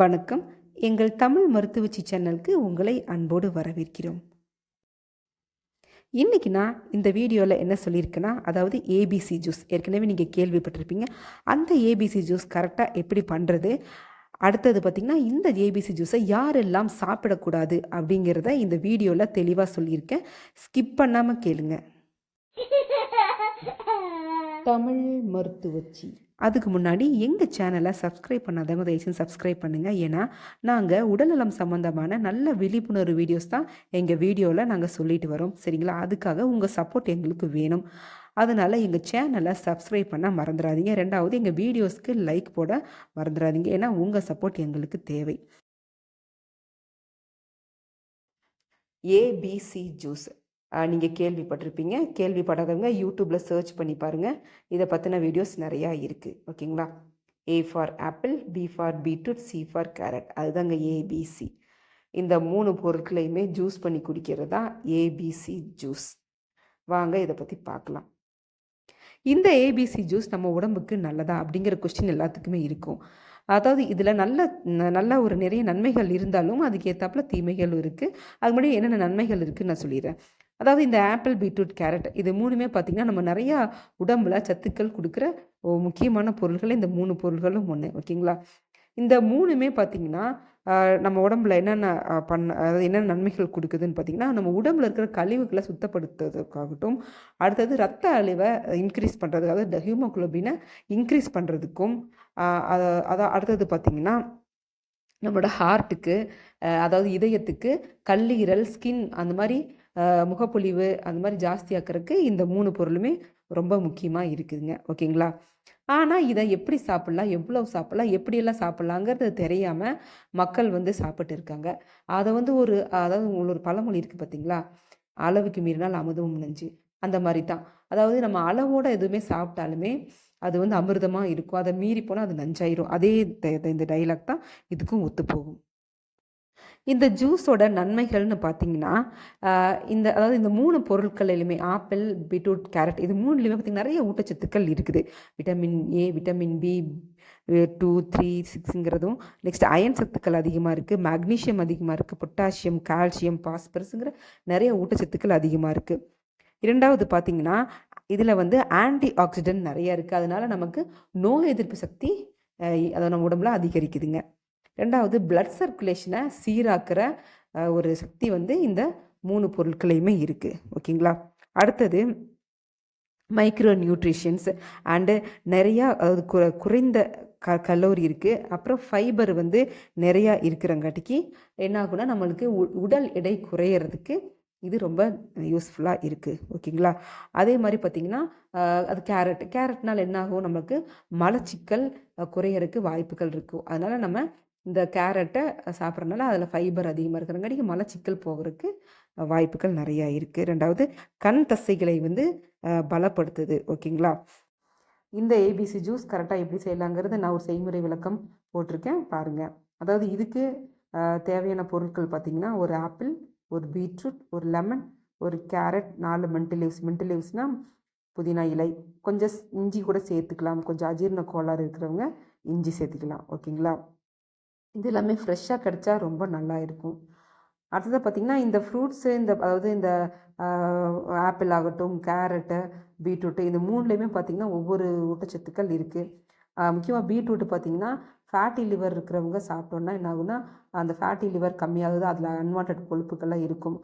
வணக்கம். எங்கள் தமிழ் மருத்துவச்சி சேனலுக்கு உங்களை அன்போடு வரவேற்கிறோம். இன்றைக்கி நான் இந்த வீடியோவில் என்ன சொல்லியிருக்கேன்னா அதாவது ஏபிசி ஜூஸ் ஏற்கனவே நீங்கள் கேள்விப்பட்டிருப்பீங்க. அந்த ஏபிசி ஜூஸ் கரெக்டாக எப்படி பண்ணுறது அடுத்தது பார்த்திங்கன்னா இந்த ஏபிசி ஜூஸை யாரெல்லாம் சாப்பிடக்கூடாது அப்படிங்கிறத இந்த வீடியோவில் தெளிவாக சொல்லியிருக்கேன். ஸ்கிப் பண்ணாமல் கேளுங்க. தமிழ் மருத்துவச்சி. அதுக்கு முன்னாடி எங்கள் சேனலை சப்ஸ்கிரைப் பண்ணாதவங்க தயவுசெய்து சப்ஸ்கிரைப் பண்ணுங்கள் ஏன்னா நாங்கள் உடல்நலம் சம்மந்தமான நல்ல விழிப்புணர்வு வீடியோஸ் தான் எங்கள் வீடியோவில் நாங்கள் சொல்லிட்டு வரோம். சரிங்களா? அதுக்காக உங்கள் சப்போர்ட் எங்களுக்கு வேணும். அதனால் எங்கள் சேனலை சப்ஸ்கிரைப் பண்ண மறந்துடாதீங்க. ரெண்டாவது எங்கள் வீடியோஸ்க்கு லைக் போட மறந்துடாதீங்க. ஏன்னா உங்கள் சப்போர்ட் எங்களுக்கு தேவை. ஏபிசி ஜூஸ் நீங்கள் கேள்விப்பட்டிருப்பீங்க. கேள்விப்படாதவங்க யூடியூப்பில் சர்ச் பண்ணி பாருங்கள் இதை பற்றின வீடியோஸ் நிறையா இருக்குது ஓகேங்களா? A for apple B for beetroot C for carrot அதுதாங்க ஏபிசி இந்த மூணு பொருட்களையுமே ஜூஸ் பண்ணி குடிக்கிறது? தான் ஏபிசி ஜூஸ் வாங்க இதை பற்றி பார்க்கலாம் இந்த ஏபிசி ஜூஸ் நம்ம உடம்புக்கு நல்லதா? அப்படிங்கிற கொஸ்டின் எல்லாத்துக்குமே இருக்கும். அதாவது இதில் நல்ல நல்ல ஒரு நிறைய நன்மைகள் இருந்தாலும் அதுக்கு ஏற்றாப்புல தீமைகளும் இருக்குது அது முன்னாடி என்னென்ன நன்மைகள் இருக்குதுன்னு நான் சொல்லிடுறேன். அதாவது இந்த ஆப்பிள் பீட்ரூட் கேரட் இது மூணுமே பார்த்திங்கன்னா நம்ம நிறையா உடம்புல சத்துக்கள் கொடுக்குற முக்கியமான பொருள்கள். இந்த மூணு பொருள்களும் ஒன்று ஓகேங்களா? இந்த மூணுமே பார்த்திங்கன்னா நம்ம உடம்புல என்னென்ன பண்ண அதாவது என்னென்ன நன்மைகள் கொடுக்குதுன்னு பார்த்திங்கன்னா நம்ம உடம்புல இருக்கிற கழிவுகளை சுத்தப்படுத்துறதுக்காகட்டும் அடுத்தது ரத்த அழிவை இன்க்ரீஸ் பண்ணுறதுக்கு அதாவது ஹியூமோக்ளோபினை இன்க்ரீஸ் பண்ணுறதுக்கும் அதை அடுத்தது பார்த்திங்கன்னா நம்மளோட ஹார்ட்டுக்கு அதாவது இதயத்துக்கு கல்லீரல் ஸ்கின் அந்த மாதிரி முகப்பொலிவு அந்த மாதிரி ஜாஸ்தியாக்கிறதுக்கு இந்த மூணு பொருளுமே ரொம்ப முக்கியமாக இருக்குதுங்க. ஓகேங்களா? ஆனால் இதை எப்படி சாப்பிட்லாம்? எவ்வளோ சாப்பிட்லாம்? எப்படியெல்லாம் சாப்பிட்லாங்கிறது தெரியாமல் மக்கள் வந்து சாப்பிட்டு இருக்காங்க. அதை வந்து ஒரு அதாவது ஒரு பழமொழி இருக்குது பார்த்தீங்களா? அளவுக்கு மீறினால் அமுதமும் நஞ்சு. அந்த மாதிரி தான். அதாவது நம்ம அளவோட எதுவுமே சாப்பிட்டாலுமே அது வந்து அமிர்தமாக இருக்கும். அதை மீறி போனால் அது நஞ்சாயிரும். அதே இந்த டைலாக் தான் இதுக்கும் ஒத்து போகும் இந்த ஜூஸோட நன்மைகள்னு பார்த்தீங்கன்னா இந்த அதாவது இந்த மூணு பொருட்களிலுமே ஆப்பிள் பீட்ரூட் கேரட் இது மூணுலையுமே பார்த்திங்கன்னா நிறைய ஊட்டச்சத்துக்கள் இருக்குது. Vitamin A vitamin B two three சிக்ஸுங்கிறதும் next iron சத்துக்கள் அதிகமாக இருக்குது மேக்னீஷியம் அதிகமாக இருக்குது பொட்டாசியம் கால்சியம் பாஸ்பரஸுங்கிற நிறைய ஊட்டச்சத்துக்கள் அதிகமாக இருக்குது இரண்டாவது பார்த்திங்கன்னா இதில் வந்து ஆன்டி ஆக்சிடென்ட் நிறைய இருக்குது அதனால் நமக்கு நோய் எதிர்ப்பு சக்தி அதை நம்ம உடம்புல அதிகரிக்குதுங்க. ரெண்டாவது பிளட் சர்க்குலேஷனை சீராக்கிற ஒரு சக்தி வந்து இந்த மூணு பொருட்களையுமே இருக்குது ஓகேங்களா? அடுத்தது மைக்ரோ நியூட்ரிஷன்ஸ் அண்டு நிறையா அதாவது குற குறைந்த க கலோரி இருக்குது அப்புறம் ஃபைபர் வந்து நிறையா இருக்கிறங்காட்டிக்கு என்ன ஆகுனா நம்மளுக்கு உடல் எடை குறையிறதுக்கு இது ரொம்ப யூஸ்ஃபுல்லாக இருக்குது ஓகேங்களா? அதே மாதிரி பார்த்திங்கன்னா அது கேரட் கேரட்னால் என்ன ஆகும் நம்மளுக்கு மலச்சிக்கல் குறையறதுக்கு வாய்ப்புகள் இருக்கும். அதனால் நம்ம இந்த கேரட்டை சாப்பிட்றதுனால அதில் ஃபைபர் அதிகமாக இருக்கிறங்காட்டிக்கு மலச்சிக்கல் போகிறதுக்கு வாய்ப்புகள் நிறையா இருக்குது ரெண்டாவது கண் தசைகளை வந்து பலப்படுத்துது. ஓகேங்களா? இந்த ஏபிசி ஜூஸ் கரெக்டாக எப்படி செய்யலாங்கிறது நான் ஒரு செய்முறை விளக்கம் போட்டிருக்கேன். பாருங்கள் அதாவது இதுக்கு தேவையான பொருட்கள் பார்த்திங்கன்னா ஒரு ஆப்பிள் ஒரு பீட்ரூட் ஒரு லெமன் ஒரு கேரட் நாலு மென்ட்டு லீவ்ஸ் மென்ட்டு லீவ்ஸ்னால் புதினா இலை. கொஞ்சம் இஞ்சி கூட சேர்த்துக்கலாம். கொஞ்சம் அஜீர்ண கோளாறு இருக்கிறவங்க இஞ்சி சேர்த்துக்கலாம். ஓகேங்களா? இது எல்லாமே ஃப்ரெஷ்ஷாக கிடச்சா ரொம்ப நல்லா இருக்கும். அடுத்தது பார்த்திங்கன்னா இந்த ஃப்ரூட்ஸு இந்த அதாவது இந்த ஆப்பிள் ஆகட்டும் கேரட்டு பீட்ரூட்டு இந்த மூணுலேயுமே பார்த்திங்கன்னா ஒவ்வொரு ஊட்டச்சத்துக்கள் இருக்குது முக்கியமாக பீட்ரூட்டு பார்த்திங்கன்னா ஃபேட்டி லிவர் இருக்கிறவங்க சாப்பிட்டோன்னா என்ன ஆகுனா அந்த ஃபேட்டி லிவர் கம்மியாகுது. அதில் அன்வான்ட் கொழுப்புகள்லாம் இருக்கும்.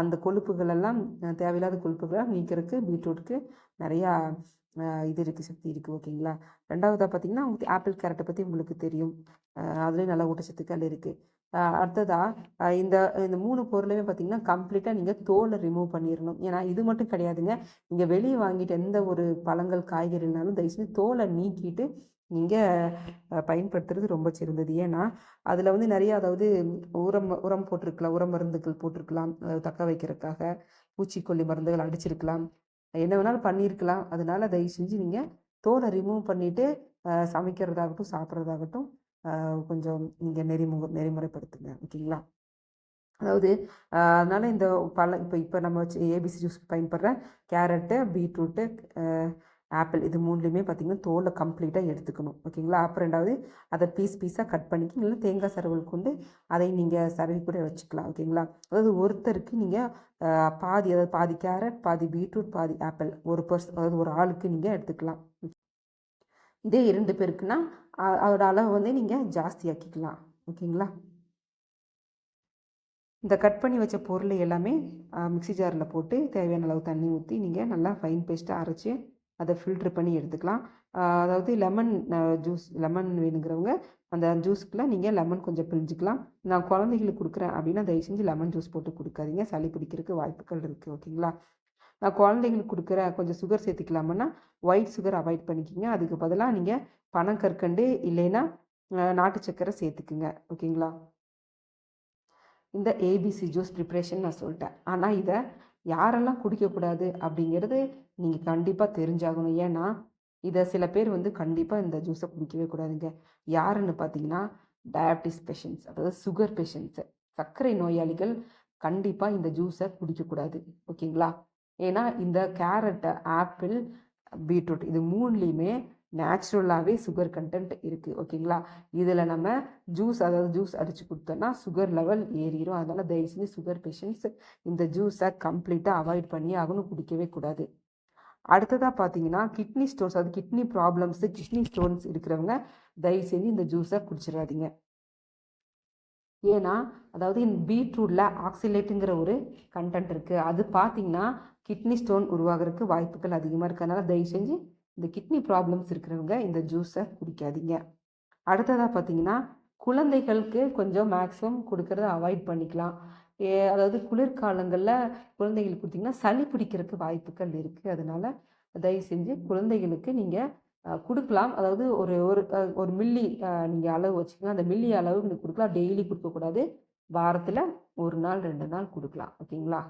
அந்த கொழுப்புகளெல்லாம் தேவையில்லாத கொழுப்புகளை நீக்கிறதுக்கு பீட்ரூட்டுக்கு நிறையா இது இருக்குது சக்தி இருக்குது ஓகேங்களா? ரெண்டாவதாக பார்த்திங்கன்னா உங்களுக்கு ஆப்பிள் கேரட்டை பற்றி உங்களுக்கு தெரியும். அதுலேயும் நல்ல ஊட்டச்சத்துக்கள் இருக்குது அடுத்ததாக இந்த இந்த மூணு பொருளையுமே பார்த்திங்கன்னா கம்ப்ளீட்டாக நீங்கள் தோலை ரிமூவ் பண்ணிடணும். ஏன்னா இது மட்டும் கிடையாதுங்க. நீங்கள் வெளியே வாங்கிட்டு எந்த ஒரு பழங்கள் காய்கறினாலும் தயவுசெய்து தோலை நீக்கிட்டு நீங்கள் பயன்படுத்துறது ரொம்ப சிறந்தது. ஏன்னா அதில் வந்து நிறைய அதாவது உரம் உரம் போட்டிருக்கலாம் உரம் மருந்துகள் போட்டிருக்கலாம் தக்க வைக்கிறதுக்காக. பூச்சிக்கொல்லி மருந்துகள் அடிச்சிருக்கலாம். என்ன வேணாலும் பண்ணியிருக்கலாம். அதனால தயவு செஞ்சு நீங்கள் தோலை ரிமூவ் பண்ணிவிட்டு சமைக்கிறதாகட்டும் சாப்பிட்றதாகட்டும் கொஞ்சம் நீங்கள் நெறிமுக நெறிமுறைப்படுத்துங்க. ஓகேங்களா? அதாவது அதனால் இந்த பழம் இப்போ இப்போ நம்ம ஏபிசி ஜூஸ் பயன்படுற கேரட்டு பீட்ரூட்டு ஆப்பிள் இது மூணுலேயுமே பார்த்திங்கன்னா தோலை கம்ப்ளீட்டாக எடுத்துக்கணும். ஓகேங்களா? அப்புறம் ரெண்டாவது அதை பீஸ் பீஸாக கட் பண்ணிக்கி இல்லை தேங்காய் சரவல் கொண்டு அதை நீங்கள் சரவி கூட வச்சுக்கலாம். ஓகேங்களா? அதாவது ஒருத்தருக்கு நீங்கள் பாதி அதாவது பாதி கேரட் பாதி பீட்ரூட் பாதி ஆப்பிள். ஒரு பர்சன் அதாவது ஒரு ஆளுக்கு நீங்கள் எடுத்துக்கலாம். இதே இரண்டு பேருக்குன்னா அதோட அளவு வந்து நீங்கள் ஜாஸ்தியாக்கிக்கலாம். ஓகேங்களா? இந்த கட் பண்ணி வச்ச பொருள் எல்லாமே மிக்சி ஜாரில் போட்டு தேவையான அளவு தண்ணி ஊற்றி நீங்கள் நல்லா ஃபைன் பேஸ்ட்டாக அரைச்சி அதை ஃபில்ட்ரு பண்ணி எடுத்துக்கலாம். அதாவது லெமன் ஜூஸ் லெமன் வேணுங்கிறவங்க அந்த ஜூஸ்க்குலாம் நீங்கள் லெமன் கொஞ்சம் பிழிஞ்சிக்கலாம். நான் குழந்தைகளுக்கு கொடுக்குறேன் அப்படின்னா தயவு செஞ்சு லெமன் ஜூஸ் போட்டு கொடுக்காதீங்க. சளி பிடிக்கிறதுக்கு வாய்ப்புகள் இருக்குது ஓகேங்களா? நான் குழந்தைங்களுக்கு கொடுக்குற கொஞ்சம் சுகர் சேர்த்துக்கலாமன்னா ஒயிட் சுகர் அவாய்ட் பண்ணிக்கிங்க. அதுக்கு பதிலாக நீங்கள் பனங்கற்கண்டு இல்லைன்னா நாட்டு சக்கரை சேர்த்துக்குங்க ஓகேங்களா? இந்த ஏபிசி ஜூஸ் ப்ரிப்ரேஷன் நான் சொல்லிட்டேன். ஆனால் இதை யாரெல்லாம் குடிக்கக்கூடாது அப்படிங்கிறது நீங்கள் கண்டிப்பாக தெரிஞ்சாகணும். ஏன்னா இதை சில பேர் வந்து கண்டிப்பாக இந்த ஜூஸை குடிக்கவே கூடாதுங்க. யாருன்னு பார்த்தீங்கன்னா டயபிட்டிஸ் பேஷண்ட்ஸ் அதாவது சுகர் பேஷண்ட்ஸு சர்க்கரை நோயாளிகள் கண்டிப்பாக இந்த ஜூஸை குடிக்கக்கூடாது. ஓகேங்களா? ஏன்னா இந்த கேரட்டு ஆப்பிள் பீட்ரூட் இது மூணுலேயுமே நேச்சுரலாகவே சுகர் கண்டென்ட் இருக்குது ஓகேங்களா இதில் நம்ம ஜூஸ் அதாவது ஜூஸ் அடித்து கொடுத்தோன்னா சுகர் லெவல் ஏறிடும் அதனால் தயவு செஞ்சு சுகர் பேஷண்ட்ஸ் இந்த ஜூஸை கம்ப்ளீட்டாக அவாய்ட் பண்ணி ஆகணும் குடிக்கவே கூடாது. அடுத்ததாக பார்த்தீங்கன்னா கிட்னி ஸ்டோன்ஸ் அது கிட்னி ப்ராப்ளம்ஸு கிட்னி ஸ்டோன்ஸ் இருக்கிறவங்க தயவு செஞ்சு இந்த ஜூஸை குடிச்சிடாதீங்க. ஏன்னா அதாவது இந்த பீட்ரூட்டில் ஆக்சிலேட்டுங்கிற ஒரு கண்டென்ட் இருக்குது அது பார்த்திங்கன்னா கிட்னி ஸ்டோன் உருவாகிறதுக்கு வாய்ப்புகள் அதிகமாக இருக்குது அதனால் தயவு செஞ்சு இந்த கிட்னி ப்ராப்ளம்ஸ் இருக்கிறவங்க இந்த ஜூஸை குடிக்காதீங்க. அடுத்ததாக பார்த்தீங்கன்னா குழந்தைகளுக்கு கொஞ்சம் மேக்ஸிமம் கொடுக்கறத அவாய்ட் பண்ணிக்கலாம். அதாவது குளிர்காலங்களில் குழந்தைகளுக்கு கொடுத்திங்கன்னா சளி பிடிக்கிறதுக்கு வாய்ப்புகள் இருக்குது அதனால் தயவு செஞ்சு குழந்தைகளுக்கு நீங்கள் கொடுக்கலாம். அதாவது ஒரு ஒரு ஒரு மில்லி நீங்கள் அளவு வச்சுக்கலாம் அந்த மில்லி அளவு நீங்கள் கொடுக்கலாம். டெய்லி கொடுக்கக்கூடாது. வாரத்தில் ஒரு நாள் ரெண்டு நாள் கொடுக்கலாம். ஓகேங்களா?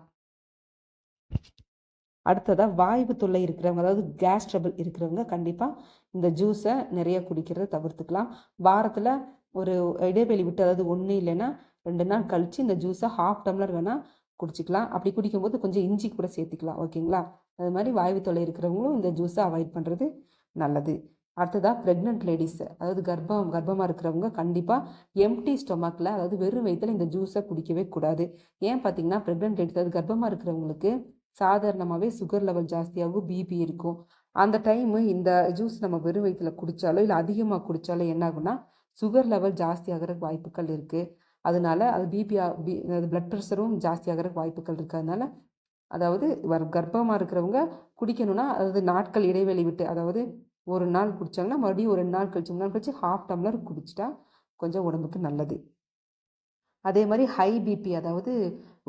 அடுத்ததாக வாய்வு தொல்லை இருக்கிறவங்க அதாவது கேஸ் ட்ரபிள் இருக்கிறவங்க கண்டிப்பாக இந்த ஜூஸை நிறைய குடிக்கிறத தவிர்த்துக்கலாம். வாரத்தில் ஒரு இடைவெளி விட்டு அதாவது ஒன்று இல்லைன்னா ரெண்டு நாள் கழித்து இந்த ஜூஸை ஹாஃப் டம்ளர் வேணால் குடிச்சிக்கலாம். அப்படி குடிக்கும்போது கொஞ்சம் இஞ்சி கூட சேர்த்துக்கலாம் ஓகேங்களா அது மாதிரி வாய்வு தொல்லை இருக்கிறவங்களும் இந்த ஜூஸை அவாய்ட் பண்ணுறது நல்லது. அடுத்ததாக ப்ரெக்னென்ட் லேடிஸ் அதாவது கர்ப்பம் கர்ப்பமாக இருக்கிறவங்க கண்டிப்பாக எம்டி ஸ்டொமக்கில் அதாவது வெறும் வயிற்றில் இந்த ஜூஸை குடிக்கவே கூடாது. ஏன் பார்த்தீங்கன்னா ப்ரெக்னென்ட் லேடிஸ் அதாவது கர்ப்பமாக இருக்கிறவங்களுக்கு சாதாரணமாகவே சுகர் லெவல் ஜாஸ்தியாகும் பிபி இருக்கும். அந்த டைமு இந்த ஜூஸ் நம்ம வெறும் வயிற்றுல குடித்தாலோ இல்லை அதிகமாக குடித்தாலோ என்னாகும்னா சுகர் லெவல் ஜாஸ்தி ஆகிறதுக்கு வாய்ப்புகள் இருக்குது அதனால அது பிபி பி பிளட் ப்ரெஷரும் ஜாஸ்தி ஆகிறதுக்கு வாய்ப்புகள் இருக்கிறதுனால அதாவது அதாவது கர்ப்பமாக இருக்கிறவங்க குடிக்கணும்னா அதாவது நாட்கள் இடைவெளி விட்டு அதாவது ஒரு நாள் குடித்தாங்கன்னா மறுபடியும் ஒரு ரெண்டு நாள் கழிச்சு மூணு நாள் கழிச்சு ஹாஃப் டம்ளர் குடிச்சிட்டா கொஞ்சம் உடம்புக்கு நல்லது. அதே மாதிரி ஹை பிபி அதாவது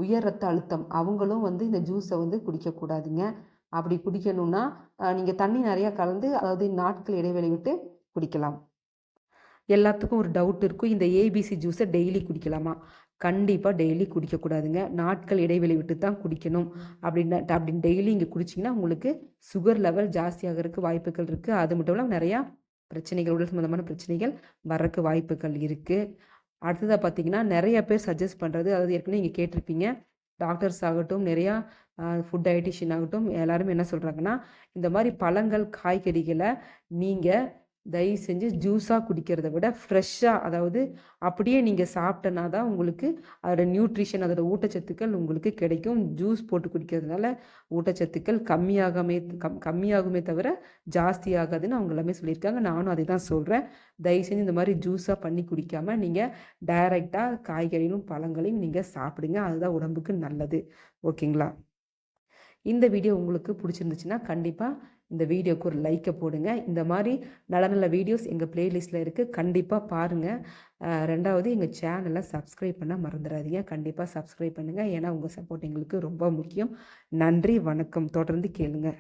உயர் ரத்த அழுத்தம் அவங்களும் வந்து இந்த ஜூஸை வந்து குடிக்கக்கூடாதுங்க. அப்படி குடிக்கணும்னா நீங்கள் தண்ணி நிறையா கலந்து அதாவது நாட்கள் இடைவெளி விட்டு குடிக்கலாம். எல்லாத்துக்கும் ஒரு டவுட் இருக்கும். இந்த ஏபிசி ஜூஸை டெய்லி குடிக்கலாமா? கண்டிப்பாக டெய்லி குடிக்கக்கூடாதுங்க. நாட்கள் இடைவெளி விட்டு தான் குடிக்கணும். அப்படின்னா அப்படின்னு டெய்லி இங்கே குடிச்சிங்கன்னா உங்களுக்கு சுகர் லெவல் ஜாஸ்தியாகிறதுக்கு வாய்ப்புகள் இருக்குது அது மட்டும் இல்லாமல் நிறையா பிரச்சனைகள் உடல் சம்மந்தமான பிரச்சனைகள் வரக்கு வாய்ப்புகள் இருக்குது அடுத்ததாக பார்த்தீங்கன்னா நிறைய பேர் சஜஸ்ட் பண்ணுறது அதாவது ஏற்கனவே நீங்கள் கேட்டிருப்பீங்க. டாக்டர்ஸ் ஆகட்டும் நிறையா ஃபுட் டயட்டிஷியன் ஆகட்டும் எல்லாருமே என்ன சொல்கிறாங்கன்னா இந்த மாதிரி பழங்கள் காய்கறிகளை நீங்கள் தயவு செஞ்சு ஜூஸாக குடிக்கிறத விட ஃப்ரெஷ்ஷாக அதாவது அப்படியே நீங்கள் சாப்பிட்டனா தான் உங்களுக்கு அதோட நியூட்ரிஷன் அதோட ஊட்டச்சத்துக்கள் உங்களுக்கு கிடைக்கும். ஜூஸ் போட்டு குடிக்கிறதுனால ஊட்டச்சத்துக்கள் கம்மியாகமே கம் கம்மியாகுமே தவிர ஜாஸ்தி ஆகாதுன்னு அவங்க எல்லாமே சொல்லியிருக்காங்க. நானும் அதை தான் சொல்கிறேன் தயவு செஞ்சு இந்த மாதிரி ஜூஸாக பண்ணி குடிக்காமல் நீங்கள் டைரெக்டாக காய்கறிகளும் பழங்களையும் நீங்கள் சாப்பிடுங்க. அதுதான் உடம்புக்கு நல்லது. ஓகேங்களா? இந்த வீடியோ உங்களுக்கு பிடிச்சிருந்துச்சுன்னா கண்டிப்பாக இந்த வீடியோக்கு ஒரு லைக்கை போடுங்க. இந்த மாதிரி நல்ல நல்ல வீடியோஸ் எங்கள் ப்ளேலிஸ்ட்டில் இருக்குது கண்டிப்பாக பாருங்கள் ரெண்டாவது எங்கள் சேனலை சப்ஸ்கிரைப் பண்ண மறந்துடாதீங்க. கண்டிப்பாக சப்ஸ்கிரைப் பண்ணுங்கள் ஏன்னா உங்கள் சப்போர்ட் எங்களுக்கு ரொம்ப முக்கியம். நன்றி வணக்கம். தொடர்ந்து கேளுங்கள்